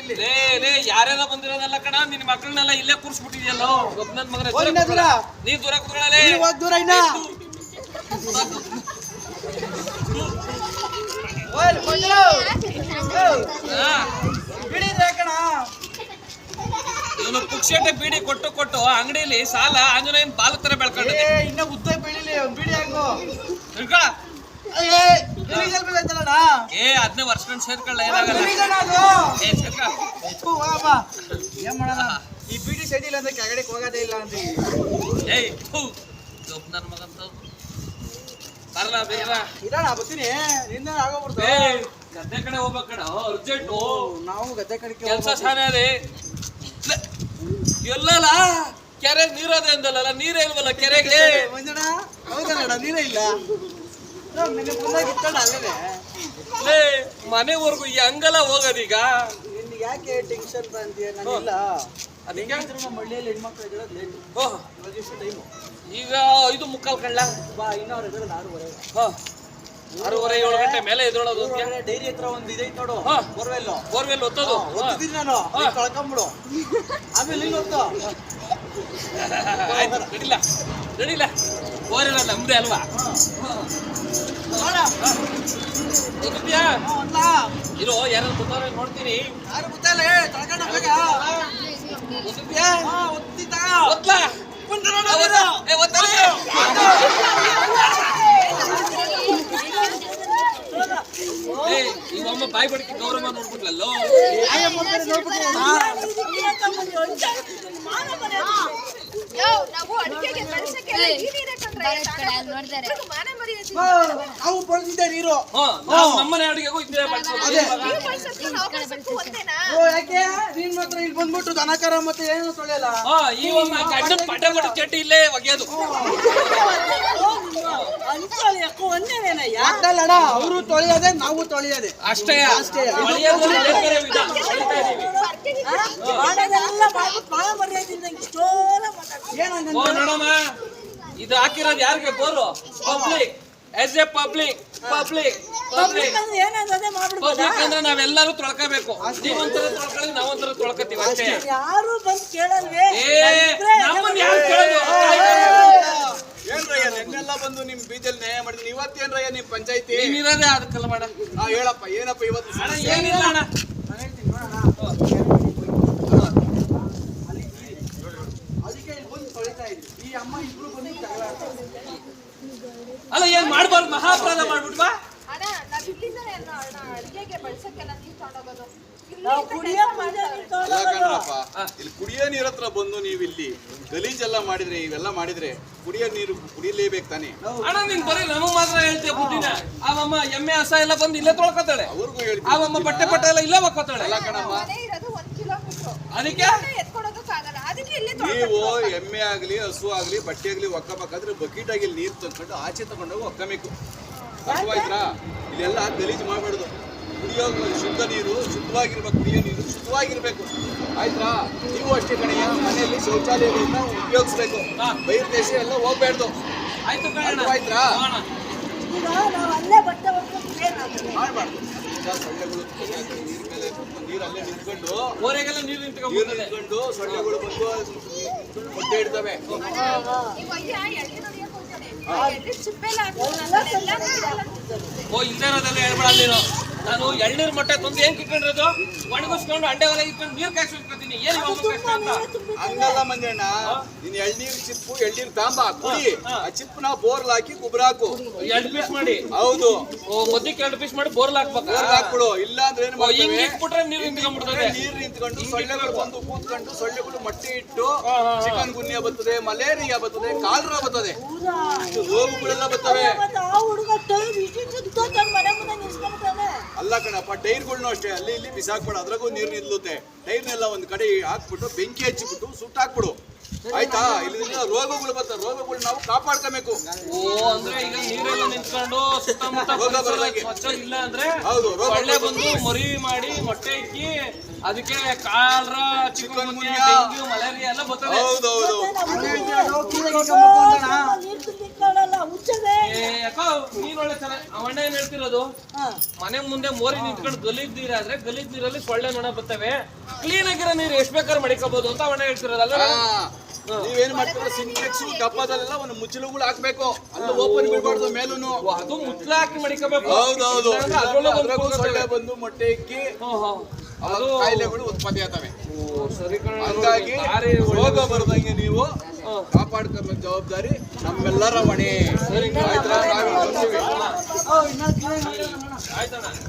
ಇಲ್ಲಿ. ಲೇ ಲೇ ಯಾರ್ಯಾರ ಬಂದಿರೋದಲ್ಲ ಕಣ ನಿನ್ ಮಕ್ಕಳನ್ನೆಲ್ಲ ಇಲ್ಲೇ ಕೂರ್ಸ್ಬಿಟ್ಟಿದ್ಯಲ್ಲ? ಮಗನ ದೂರ. ನೀ ದೂರ ಕುತ್ಕೊಳ್ಳಲೇ ದೂರ ಇನ್ನ? ಇವನು ಪುಕ್ಷೇಟೆ ಬೀಡಿ ಕೊಟ್ಟು ಕೊಟ್ಟು ಅಂಗಡಿಲಿ ಸಾಲ ಆಂಜನೇಯನ್ ಬಾಲ ತರ ಬೆಳ್ಕೊಂಡು ಏ ಇನ್ನ ಉದ್ದ ಬೆಳಿಲಿ ಬೀಡಿ ಬಿಡಿ ಹಾಕು. ತಿಳ್ಕೊಳ? ಏ ಹದಿನೈದು ವರ್ಷ ಸೇರ್ಕೊಳ್ಳ ಏನಾಗಲ್ಲ. ಏ. ಏನ್ ಮಾಡೋಣ ಈ ಬಿಡಿ ಸೈಡ್ ಇಲ್ಲ ಅಂದ್ರೆ ಕೆಳಗಡೆ ಹೋಗೋದೇ ಇಲ್ಲ ಅಂತ ಏಯ್ ಥೂ. ಒಬ್ಬ ನನ್ ಮಗಂತ ಬರಲ್ಲ ಬೇಗ. ಇರೋಣ ಬರ್ತೀನಿ. ನಿಂದ ಆಗೋಗ್ಬಿಡ್ತು. ಗದ್ದೆ ಕಡೆ ಹೋಗ್ಬೇಕ ಕಣ ಅರ್ಜೆಂಟು ನಾವು ಗದ್ದೆ ಕಡೆಗೆ ಕೆಲಸ ಶಾನೆ ಅದೇ. ಎಲ್ಲಲ್ಲ? ಕೆರೆ ನೀರದೆ ಅಂದಲ್ಲ ನೀರೇ ಇಲ್ವಲ್ಲ ಕೆರೆಗೆ? ಮಂಜಣ್ಣ ಹೌದಣ್ಣ ನೀರೇ ಇಲ್ಲ. ನಿನ್ನೆ ಮನೆವರೆಗೂ ಹಂಗಲ್ಲ ಹೋಗೋದೀಗ? ಯಾಕೆ ಟೆನ್ಷನ್ ಬಂದಿಲ್ಲ ನಾನಿಲ್ಲ ಅದಕ್ಕೆ? ಹೆಂಗಿದ್ರು ನಮ್ಮ ಹಳ್ಳಿಯಲ್ಲಿ ಹೆಣ್ಮಕ್ಳು ಎದ್ದೇಳೋದು ಲೇಟ್ ಓಹ್, ಇವಾಗ ಟೈಮು ಈಗ ಐದು ಮುಕ್ಕಾಲ್ ಕಳ್ಳ ಬಾ ಎದ್ದೇಳೋದು ಆರೂವರೆ. ಆರೂವರೆ ಏಳು ಗಂಟೆ ಮೇಲೆ ಎದುರೋದು ಡೈರಿ ಹತ್ರ ಒಂದು ಇದೈತೆ ನೋಡು. Borewell borewell ಒತ್ತೋದು. ಒತ್ತಿದ್ದೀನಿ ನಾನು. ಕಳ್ಕೊಂಬಿಡು. ಆಮೇಲೆ ಇಲ್ಲಿ ಹೊತ್ತು ಆಯ್ತು ನಡಿಲ್ಲ ನಡಿಲ್ಲ ಬೋರೆಲ್ಲ ನಮ್ದೇ ಅಲ್ವಾ? ಇರೋ ಯಾರು ಗೊತ್ತವ್ರೆ ನೋಡ್ತೀನಿ. ಯಾರು ಗೊತ್ತಲ್ಲ ತಳ್ಕೊಂಡ ಬೇಗ ಗೊತ್ತಿದ್ಯಾ ಹಾ ಒತ್ತಿದ್ದ ಗೊತ್ತಾ ಏ ಒತ್ತಲ್ಲ ಏ ಇವಮ್ಮ ಬಾಯಿ ಬಡ್ಕಿ ಗೌರವ ನೋಡ್ಬಿಟ್ಲಲ್ಲೋ ಆಯ ಮಾಡ್ತಾರೆ ನೋಡ್ಬಿಟ್ಟು ನಾವು ಅಡಿಕೆಗೆ ಬೆಳೆಸಕ್ಕೆಲ್ಲ ಈ ನೀರೇ ತಂದ್ರೆ ನೋಡ್ತಾರೆ ಮಾನ ಗೌರವ ನೋಡ್ಬಿಟ್ಲಲ್ಲ? ಬಳಸಿದ್ದೆ ನೀರು ನಮ್ಮನೆ ಅಡುಗೆಗೂ ಯಾಕೆ? ನೀನ್ ಮಾತ್ರ ಇಲ್ಲಿ ಬಂದ್ಬಿಟ್ಟು ದನಕರ ಮತ್ತೆ ಏನು ತೊಳೆಯಲ್ಲ? ಹಾ ಈ ಪಟ ಪಟ ಚಟ್ಟಿ ಇಲ್ಲೇ ಒಗೆಯೋದು. ಯಾಕಲ್ಲಣ್ಣ ಅವರು ತೊಳೆಯದೆ ನಾವು ತೊಳೆಯದೆ. ಅಷ್ಟೇ. ಅಷ್ಟೇ. ನೋಡಮ್ಮ. ಇದು ಹಾಕಿರೋದು ಯಾರಿಗೆ? Bore? Public. Yes a public public public public ಅಂದ್ರೆ ನಾವೆಲ್ಲರೂ ತೊಳ್ಕೋಬೇಕು. ನೀವೊಂಥರ ತೊಳ್ಕೊಳ್ಳಿ ನಾವೊಂಥರ ತೊಳ್ಕೊತೀವಿ ಅಷ್ಟೇ. ಯಾರು ಬಂದು ಕೇಳಲ್ವೇ ಏ ನಮ್ಮನ್ನ ಯಾರು ಕೇಳೋದು ಏನ್ರಯ್ಯ ನಿನ್ನೆಲ್ಲ ಬಂದು ನಿಮ್ ಬೀಜಲ್ಲಿ ನ್ಯಾಯ ಮಾಡಿದ್ರಿ. ಇವತ್ತೇನ್ರಯ್ಯ ನಿಮ್ ಪಂಚಾಯತಿ? ನೀನಿರೋದೇ ಅದಕ್ಕೆಲ್ಲ ಮಾಡ. ಹಾ ಹೇಳಪ್ಪ ಏನಪ್ಪ ಇವತ್ತು ಅಣ್ಣ? ಏನಿಲ್ಲ ಅಣ್ಣ. ಅದಕ್ಕೆ ಇಲ್ಲಿ ಬಂದು ತೊಳಿತಾ ಇದ್ವಿ ಈ ಅಮ್ಮ ಇಬ್ರು ಬಂದು ಜಗಳ. ಅಲ್ಲ ಏನ್ ಮಾಡ್ಬಾರ್ದು? ಮಹಾಪರಾಧ ಮಾಡ್ಬಿಟ್ವಾ ಅಣ್ಣ ನಾವ್ ಇಲ್ಲಿಂದನೇ ಅಣ್ಣ ಅಣ್ಣ ಅಡಿಗೆಗೆ ಬೆಳೆಸಕ್ಕೆಲ್ಲ ನೀರ್ ತಗೊಂಡೋಗೋದು. ನಾವು ಕುಡಿಯೋ ಅಲ್ಲ ಕಣ್ರಪ್ಪ ಇಲ್ಲಿ ಕುಡಿಯೋ ನೀರತ್ರ ಹತ್ರ ಬಂದು ನೀವಿಲ್ಲಿ ಇಲ್ಲಿ ಗಲೀಜೆಲ್ಲ ಮಾಡಿದ್ರೆ ಇವೆಲ್ಲ ಮಾಡಿದ್ರೆ ಕುಡಿಯೋ ನೀರು ಕುಡಿಲೇಬೇಕು ತಾನೆ? ಅಣ್ಣ ನೀನ್ ಬರೀ ನಮಗ್ ಮಾತ್ರ ಹೇಳ್ತೀಯ ಬುದ್ಧಿನ? ಅವಮ್ಮ ಎಮ್ಮೆ ಹಸ ಎಲ್ಲ ಬಂದು ಇಲ್ಲೇ ತೊಳ್ಕೊತಾಳೆ. ಅವ್ರಿಗೂ ಹೇಳಿ ಅವಮ್ಮ ಬಟ್ಟೆ ಪಟ್ಟೆ ಎಲ್ಲ ಇಲ್ಲೇ ಒಕ್ಕೋತಾಳೆ ಅಲ್ಲ ಕಣಮ್ಮ. ಇರೋದು ಒಂದ್ ಕಿಲೋಮೀಟರ್ ಅದಕ್ಕೆ? ಎತ್ಕೊಡೋದಕ್ಕಾಗಲ್ಲ ಅದಕ್ಕೆ ಇಲ್ಲೇ ನೀವು ಎಮ್ಮೆ ಆಗ್ಲಿ ಹಸು ಆಗ್ಲಿ ಬಟ್ಟೆ ಆಗ್ಲಿ ಒಕ್ಕಬೇಕಾದ್ರೆ ಬಕೆಟ್ ಆಗಿ ನೀರು ತಂದ್ಕೊಂಡು ಆಚೆ ತಗೊಂಡೋಗಿ ಒಕ್ಕಬೇಕು ಅರ್ಥವಾಯ್ತಾ ಇಲ್ಲೆಲ್ಲ ಗಲೀಜು ಮಾಡಬಾರ್ದು ಕುಡಿಯೋ ಶುದ್ಧ ನೀರು ಶುದ್ಧವಾಗಿರ್ಬೇಕು ಕುಡಿಯೋ ನೀರು ಶುದ್ಧವಾಗಿರ್ಬೇಕು. ಆಯ್ತಾ? ನೀವು ಅಷ್ಟೇ ಕಣಯ್ಯ ಮನೆಯಲ್ಲಿ ಶೌಚಾಲಯಗಳನ್ನ ಉಪಯೋಗಿಸ್ಬೇಕು. ಬೈರ್ ದೇಶ ಎಲ್ಲ ಹೋಗ್ಬೇಡ್ದು. ಆಯ್ತು ಆಯ್ತಾ ಅರ್ಥವಾಯ್ತಾ ಈಗ ನಾವು ಅಲ್ಲೇ ಬಟ್ಟೆ ಹೊಡ್ಕೊಂಡು ಏನಾಗ್ತದೆ ಮಾಡಬಾರ್ದು. ಸೊಳ್ಳೆಗಳು ನೀರ್ ಮೇಲೆ ನೀರು ಅಲ್ಲೇ ನಿಂತ್ಕೊಂಡು ಓರೆಗೆಲ್ಲ ನೀರು ನಿಂತ್ಕೊಂಡು ಸೊಳ್ಳೆಗಳು ಬಂದು ಮೊಟ್ಟೆ ಇಡ್ತವೆ. ಓ ಇರೋದೆಲ್ಲ ನೀನು. ನಾನು ಎಳ್ನೀರ್ ಮೊಟ್ಟೆ ತಂದು ಏನ್ ಕಿಟ್ಕೊಂಡಿರೋದು ಒಣಗಿಸ್ಕೊಂಡು ಅಂಡೆ ಒಲೆ ಇಟ್ಕೊಂಡು ನೀರ್ ಕಾಯ್ಸಿ ಇಟ್ಕೊತೀನಿ. ಏನ್ ಇವಾಗ ಕಷ್ಟ ಅಂತ? ಹಂಗಲ್ಲ ಮಂಜಣ್ಣ. ನೀನ್ ಎಳ್ನೀರ್ ಚಿಪ್ಪು ಎಳ್ನೀರ್ ತಾಂಬ ಕುಡಿ. ಆ ಚಿಪ್ಪನ ಬೋರ್ಲ್ ಹಾಕಿ ಗೊಬ್ಬರ ಹಾಕು. ಎರಡು ಪೀಸ್ ಮಾಡಿ. ಹೌದು. ಓ ಮದ್ದಕ್ಕೆ ಎರಡು ಪೀಸ್ ಮಾಡಿ ಬೋರ್ಲ್ ಹಾಕ್ಬೇಕು? ಬೋರ್ಲ್ ಹಾಕ್ಬಿಡು. ಇಲ್ಲ ಅಂದ್ರೆ ಏನ್ ಓ ಹಿಂಗ್ ಮಾಡ್ತೇವೆ? ಇಟ್ಬಿಟ್ರೆ ನೀರು ನಿಂತ್ಕೊಂಡ್ಬಿಡ್ತದೆ. ನೀರ್ ನಿಂತ್ಕೊಂಡು ಸೊಳ್ಳೆಗಳು ಬಂದು ಕೂತ್ಕೊಂಡು ಸೊಳ್ಳೆಗಳು ಮಟ್ಟಿ ಇಟ್ಟು ಚಿಕನ್ ಗುನ್ಯ ಬರ್ತದೆ ಮಲೇರಿಯಾ ಬರ್ತದೆ ಕಾಲರ ಬರ್ತದೆ. ಇಷ್ಟು ರೋಗಗಳೆಲ್ಲ ಬರ್ತವೆ. ಹುಡುಗ ಅಲ್ಲ ಕಣಪ್ಪ ಟೈರ್ಗಳ್ನು ಅಷ್ಟೇ. ಅಲ್ಲಿ ಇಲ್ಲಿ ಬಿಸಾಕ್ಬೇಡ ಅದ್ರಾಗೂ ನೀರು ನಿಲ್ಲುತ್ತೆ. ಟೈರ್ನೆಲ್ಲ ಒಂದ್ ಕಡೆ ಹಾಕ್ಬಿಟ್ಟು ಬೆಂಕಿ ಹಚ್ಚಿಬಿಟ್ಟು ಸುಟ್ಟಾಕ್ಬಿಡು ಆಯ್ತಾ? ಇಲ್ಲಿಂದ ರೋಗಗಳು ಬರ್ತವೆ ರೋಗಗಳು ನಾವು ಕಾಪಾಡ್ಕೋಬೇಕು. ಓ ಅಂದ್ರೆ ಈಗ ನೀರೆಲ್ಲ ನಿಂತ್ಕೊಂಡು ಸುತ್ತಮುತ್ತ. ಸ್ವಚ್ಛ ಇಲ್ಲ ಅಂದ್ರೆ ಹೌದು, ಒಳ್ಳೆ ಬಂದು ಮರಿ ಮಾಡಿ ಮೊಟ್ಟೆ ಇಕ್ಕಿ ಅದಕ್ಕೆ ಕಾಲ್ರ ಚಿಕನ್ ಮಲೇರಿಯಾ ಎಲ್ಲ ಬರ್ತದೆ. ಹೌದೌದು ಮತ್ತೆ ನಮ್ಮ ಹಂಗೆ ಹುಡುಗ ಹೇಳ್ತೀರ, ನಾವು ಕೀಳಗೆ ಇಟ್ಕೊಂಡ್ಬಿಟ್ಟು ನೀರು ತುಂಬಿಕೊಳ್ಳಲ್ಲ ಮುಚ್ಚದೆ ಏ, ಯಾಕೋ ನೀನ್ ಒಳ್ಳೆ ಅವಣ್ಣ ಏನ್ ಹೇಳ್ತಿರೋದು? ಮನೆ ಮುಂದೆ ಮೋರಿ ನಿಂತ್ಕೊಂಡು ಗಲೀಜ್ ನೀರಾದ್ರೆ ಗಲೀಜ್ ನೀರಲ್ಲಿ ಸೊಳ್ಳೆ ನೊಣ ಬರ್ತವೆ. ಕ್ಲೀನ್ ಆಗಿರೋ ನೀರು ಎಷ್ಟ್ ಬೇಕಾದ್ರೂ ಮಡಿಕೋಬಹುದು ಅಂತ ಅವಣ್ಣ ಹೇಳ್ತಿರೋದಲ್ಲ ನೀವೇನ್ ಮಾಡ್ತೀರ ಸಿಂಟೆಕ್ಸ್ ಕಪ್ಪದಲ್ಲೆಲ್ಲ ಒಂದು ಮುಚ್ಚಲುಗಳು ಹಾಕ್ಬೇಕು. ಅಲ್ಲಿ ಓಪನ್ ಬಿಡ್ಬಾರ್ದು ಮೇಲೂ ಅದು ಮುಚ್ಚಲ ಹಾಕಿ ಮಡಿಕೋಬೇಕು. ಹೌದೌದು. ಸೊಳ್ಳೆ ಬಂದು ಮೊಟ್ಟೆ ಇಕ್ಕಿ. ಅದು ಕಾಯಿಲೆಗಳು ಉತ್ಪತ್ತಿ ಆಗ್ತವೆ. ಸರಿ ಹಂಗಾಗಿ ರೋಗ ಬರ್ದಂಗೆ ನೀವು. ಕಾಪಾಡ್ಕೊಬೇಕು ಜವಾಬ್ದಾರಿ ನಮ್ಮೆಲ್ಲರ ಹೊಣೆ ಸರಿ ಕಣ. ಆಯ್ತಾ? ನಾವೇ